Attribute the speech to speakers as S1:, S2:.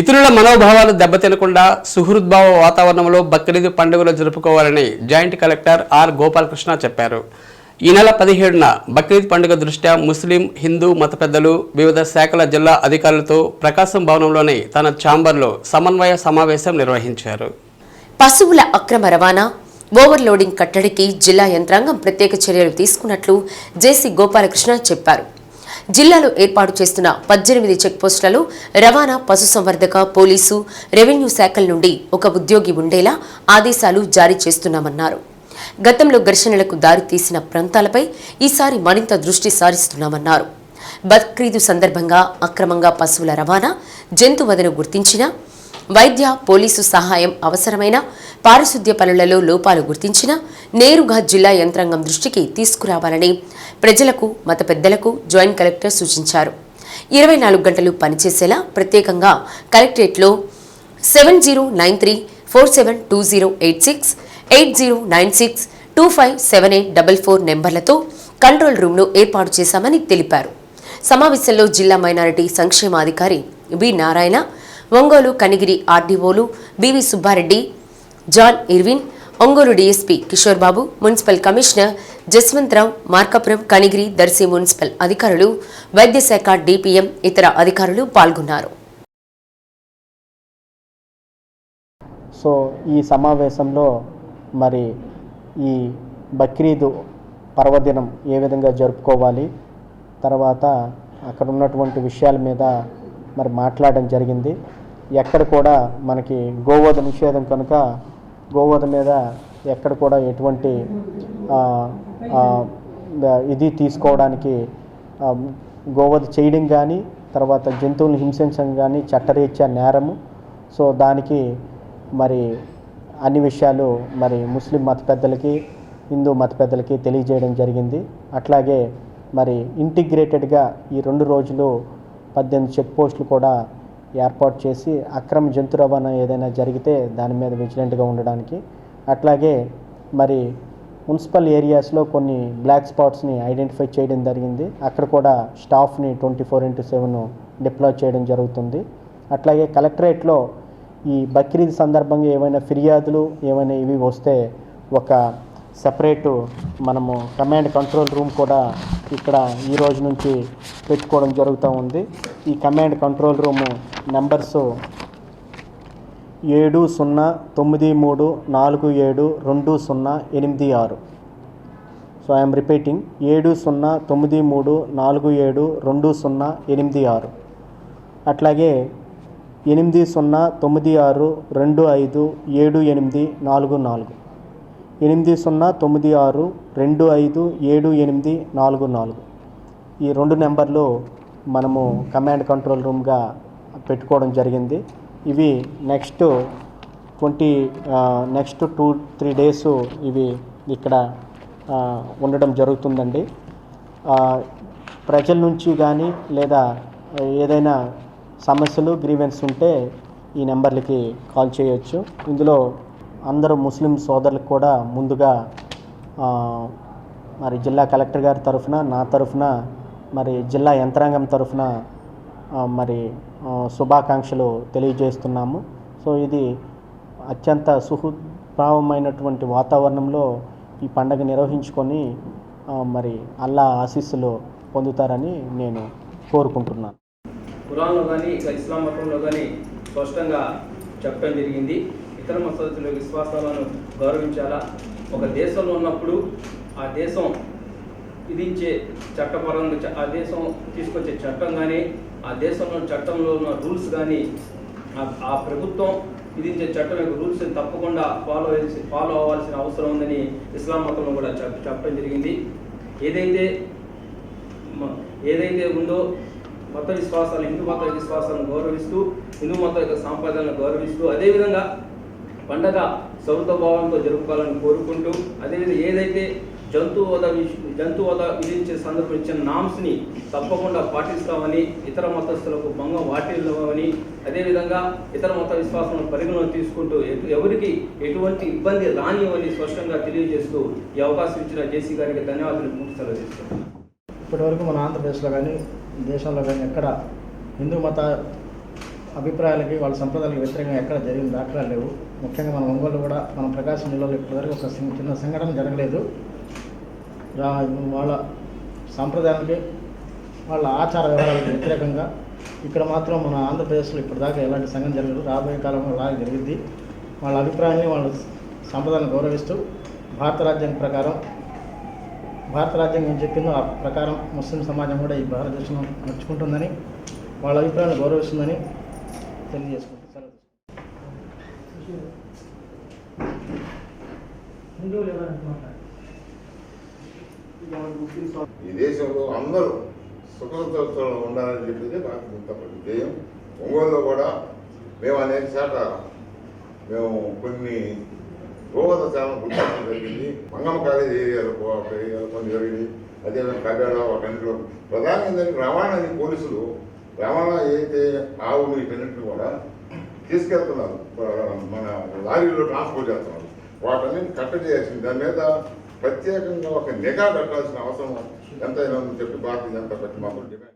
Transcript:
S1: ఇతరుల మనోభావాలు దెబ్బతినకుండా సుహృద్భావ వాతావరణంలో బక్రీద్ పండుగలు జరుపుకోవాలని జాయింట్ కలెక్టర్ ఆర్ గోపాలకృష్ణ చెప్పారు. ఈ నెల పదిహేడున బక్రీద్ పండుగ దృష్ట్యా ముస్లిం హిందూ మత పెద్దలు వివిధ శాఖల జిల్లా అధికారులతో ప్రకాశం భవనంలోని తన ఛాంబర్లో సమన్వయ సమావేశం నిర్వహించారు.
S2: పశువుల అక్రమ రవాణా ఓవర్లోడింగ్ కట్టడికి జిల్లా యంత్రాంగం ప్రత్యేక చర్యలు తీసుకున్నట్లు జేసీ గోపాలకృష్ణ చెప్పారు. జిల్లాలో ఏర్పాటు చేస్తున్న పద్దెనిమిది చెక్పోస్టులలో రవాణా పశుసంవర్ధక పోలీసు రెవెన్యూ శాఖల నుండి ఒక ఉద్యోగి ఉండేలా ఆదేశాలు జారీ చేస్తున్నామన్నారు. గతంలో ఘర్షణలకు దారితీసిన ప్రాంతాలపై ఈసారి మరింత దృష్టి సారిస్తున్నామన్నారు. బక్రీదు సందర్భంగా అక్రమంగా పశువుల రవాణా జంతువదను గుర్తించిన వైద్య పోలీసు సహాయం అవసరమైన పారిశుద్ధ్య పనులలో లోపాలు గుర్తించిన నేరుగా జిల్లా యంత్రాంగం దృష్టికి తీసుకురావాలని ప్రజలకు మత పెద్దలకు జాయింట్ కలెక్టర్ సూచించారు. ఇరవై నాలుగు గంటలు పనిచేసేలా ప్రత్యేకంగా కలెక్టరేట్లో seven zero nine three four seven two zero eight six eight zero nine six two five seven eight double four నెంబర్లతో control రూమ్ను ఏర్పాటు చేశామని తెలిపారు. సమావేశంలో జిల్లా మైనారిటీ సంక్షేమాధికారి B Narayana Ongole Kanigiri ఆర్డీఓలు B V Subbareddy John Irwin Ongole DSP Kishore Babu municipal commissioner Jaswantharao Markapuram Kanigiri Darsi municipal అధికారులు వైద్యశాఖ DPM ఇతర అధికారులు పాల్గొన్నారు.
S3: సో ఈ సమావేశంలో మరి ఈ బక్రీదు పర్వదినం ఏ విధంగా జరుపుకోవాలి తర్వాత అక్కడ ఉన్నటువంటి విషయాల మీద మరి మాట్లాడడం జరిగింది. ఎక్కడ కూడా మనకి గోవధ నిషేధం కనుక గోవధ మీద ఎక్కడ కూడా ఎటువంటి ఇది తీసుకోవడానికి గోవధ చేయడం కానీ తర్వాత జంతువులను హింసించడం కానీ చట్టరీత్యా నేరము. సో దానికి మరి అన్ని విషయాలు మరి ముస్లిం మత పెద్దలకి హిందూ మత పెద్దలకి తెలియజేయడం జరిగింది. అట్లాగే మరి ఇంటిగ్రేటెడ్గా ఈ రెండు రోజులు పద్దెనిమిది చెక్ పోస్టులు కూడా ఏర్పాటు చేసి అక్రమ జంతు రవాణా ఏదైనా జరిగితే దాని మీద విజిలెంట్గా ఉండడానికి. అట్లాగే మరి మున్సిపల్ ఏరియాస్లో కొన్ని బ్లాక్ స్పాట్స్ని ఐడెంటిఫై చేయడం జరిగింది. అక్కడ కూడా స్టాఫ్ని twenty four into seven deploy చేయడం జరుగుతుంది. అట్లాగే కలెక్టరేట్లో ఈ బక్రీద్ సందర్భంగా ఏమైనా ఫిర్యాదులు ఏమైనా ఇవి వస్తే ఒక సపరేటు మనము కమాండ్ కంట్రోల్ రూమ్ కూడా ఇక్కడ ఈ రోజు నుంచి పెట్టుకోవడం జరుగుతూ ఉంది. ఈ కమాండ్ కంట్రోల్ రూము నెంబర్సు ఏడు సున్నా తొమ్మిది మూడు నాలుగు ఏడు రెండు సున్నా ఎనిమిది ఆరు. సో ఐఎమ్ రిపీటింగ్ ఏడు సున్నా తొమ్మిది మూడు నాలుగు ఏడు రెండు సున్నా ఎనిమిది ఆరు. అట్లాగే ఎనిమిది సున్నా తొమ్మిది ఆరు రెండు ఐదు ఏడు ఎనిమిది నాలుగు నాలుగు. ఎనిమిది సున్నా తొమ్మిది ఆరు రెండు ఐదు ఏడు ఎనిమిది నాలుగు నాలుగు. ఈ రెండు నెంబర్లు మనము కమాండ్ కంట్రోల్ రూమ్గా పెట్టుకోవడం జరిగింది. ఇవి next twenty next two three days ఇవి ఇక్కడ ఉండడం జరుగుతుందండి. ప్రజల నుంచి కానీ లేదా ఏదైనా సమస్యలు గ్రీవెన్స్ ఉంటే ఈ నెంబర్లకి కాల్ చేయొచ్చు. ఇందులో అందరూ ముస్లిం సోదరులకు కూడా ముందుగా మరి జిల్లా కలెక్టర్ గారి తరఫున నా తరఫున మరి జిల్లా యంత్రాంగం తరఫున మరి శుభాకాంక్షలు తెలియజేస్తున్నాము. సో ఇది అత్యంత సుహృద్భావమైనటువంటి వాతావరణంలో ఈ పండగ నిర్వహించుకొని మరి అల్లా ఆశీస్సులు పొందుతారని నేను కోరుకుంటున్నాను.
S4: ఖురాన్లో కానీ ఇక ఇస్లాం మతంలో కానీ స్పష్టంగా చెప్పడం జరిగింది. ఇతర మతస్థుల విశ్వాసాలను గౌరవించాలా? ఒక దేశంలో ఉన్నప్పుడు ఆ దేశం విధించే చట్టపరంగా ఆ దేశం తీసుకొచ్చే చట్టం కానీ ఆ దేశంలో చట్టంలో ఉన్న రూల్స్ కానీ ఆ- ప్రభుత్వం విధించే చట్టం యొక్క రూల్స్ తప్పకుండా ఫాలో ఫాలో అవ్వాల్సిన అవసరం ఉందని ఇస్లాం మతంలో కూడా చెప్పడం జరిగింది. ఏదైతే ఏదైతే ఉందో మత విశ్వాసాలు హిందూ మత విశ్వాసాలను గౌరవిస్తూ హిందూ మత యొక్క సాంప్రదాయాలను గౌరవిస్తూ అదేవిధంగా పండగ సౌత భావంతో జరుపుకోవాలని కోరుకుంటూ అదేవిధంగా ఏదైతే జంతువద విష్- జంతువద విధించే సందర్భం ఇచ్చిన నామ్స్ని తప్పకుండా పాటిస్తామని ఇతర మతస్థులకు భంగం వాటిల్లవని అదేవిధంగా ఇతర మత విశ్వాసాలను పరిగణన తీసుకుంటూ ఎటు ఎవరికి ఎటువంటి ఇబ్బంది రానివని స్పష్టంగా తెలియజేస్తూ ఈ అవకాశం ఇచ్చిన జేసీ గారికి ధన్యవాదాలు పూర్తి సెలవు చేస్తున్నాను
S5: ఇప్పటివరకు మన ఆంధ్రప్రదేశ్లో కానీ దేశంలో కానీ ఎక్కడ హిందూ మత అభిప్రాయాలకి వాళ్ళ సంప్రదాయాలకు వ్యతిరేకంగా ఎక్కడ జరిగిన దాఖలాలు లేవు. ముఖ్యంగా మన ఒంగోలు కూడా మన ప్రకాశం జిల్లాలో ఇప్పటివరకు ఒక చిన్న సంఘటన జరగలేదు. రా- వాళ్ళ సాంప్రదాయానికి వాళ్ళ ఆచార వ్యవహారాలకు వ్యతిరేకంగా ఇక్కడ మాత్రం మన ఆంధ్రప్రదేశ్లో ఇప్పటిదాకా ఎలాంటి సంఘటన జరగదు రాబోయే కాలంలో అలాగే జరిగింది వాళ్ళ అభిప్రాయాన్ని వాళ్ళ సంప్రదాయాన్ని గౌరవిస్తూ భారత రాజ్యాంగం ప్రకారం భారత రాజ్యాంగం ఏం చెప్పిందో ఆ ప్రకారం ముస్లిం సమాజం కూడా ఈ భారతదేశం నడుచుకుంటుందని వాళ్ళ అభిప్రాయాన్ని గౌరవిస్తుందని తెలియజేసుకుంటూ సెలవు
S6: ఈ దేశంలో అందరూ సుఖంతో ఉండాలని చెప్పేది నాకు గుర్తపడి ధ్యేయం. ఒంగోలులో కూడా మేము అనేక శాత మేము కొన్ని గోవత చాలా గుర్తించడం జరిగింది. మంగమ్మ కాలేజీ ఏరియాలో ఏరియాలో కొన్ని జరిగింది. అదేవిధంగా కబ్యాడ ఒక ఇంట్లో ప్రధానంగా రవాణాని పోలీసులు రవాణా ఏదైతే ఆవులు వీటన్నింటిని కూడా తీసుకెళ్తున్నారు. మన లారీలో ట్రాన్స్పోర్ట్ చేస్తున్నారు. వాటిని కట్టడి చేయాల్సింది. దాని మీద ప్రత్యేకంగా ఒక నిఘా పెట్టాల్సిన అవసరం ఎంతైనా ఉందని చెప్పి భారతీయ జనతా పార్టీ మాకు డిమాండ్.